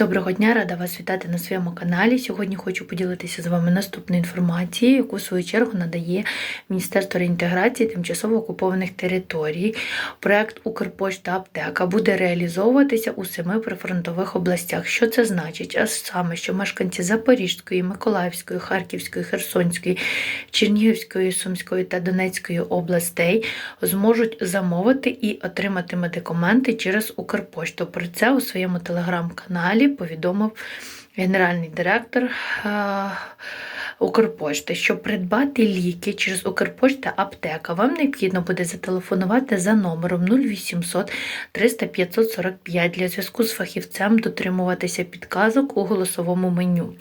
Доброго дня, рада вас вітати на своєму каналі. Сьогодні хочу поділитися з вами наступною інформацією, яку в свою чергу надає Міністерство реінтеграції тимчасово окупованих територій. Проект Укрпошта Аптека буде реалізовуватися у семи прифронтових областях. Що це значить? А саме, що мешканці Запорізької, Миколаївської, Харківської, Херсонської, Чернігівської, Сумської та Донецької областей зможуть замовити і отримати медикаменти через Укрпошту. Про це у своєму телеграм-каналі повідомив генеральний директор е, Укрпошти. Щоб придбати ліки через Укрпошта аптека, вам необхідно буде зателефонувати за номером 0800 300 545 для зв'язку з фахівцем дотримуватися підказок у голосовому меню.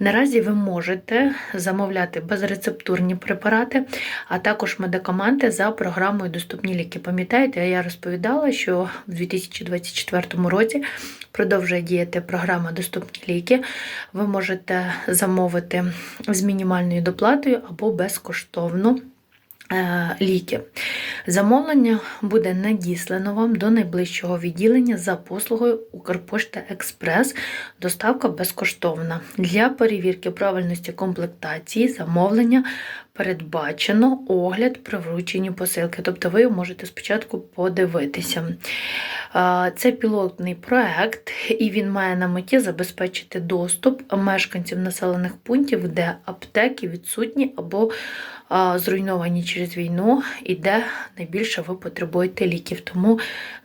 Наразі ви можете замовляти безрецептурні препарати, а також медикаменти за програмою Доступні ліки. Пам'ятаєте, я розповідала, що в 2024 році продовжує діяти програма Доступні ліки. Ви можете замовити з мінімальною доплатою або безкоштовно. е, Ліки. Замовлення буде надіслано вам до найближчого відділення за послугою Укрпошта Експрес. Доставка безкоштовна. Для перевірки правильності комплектації замовлення передбачено огляд при врученні посилки. Тобто ви можете спочатку подивитися. Це пілотний проект, і він має на меті забезпечити доступ мешканців населених пунктів, де аптеки відсутні або зруйновані через війну, і де найбільше ви потребуєте ліків. Тому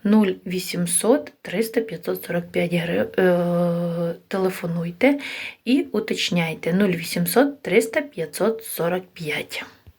0800 300 545 гри... е, телефонуйте і уточняйте 0800 300 545. 5.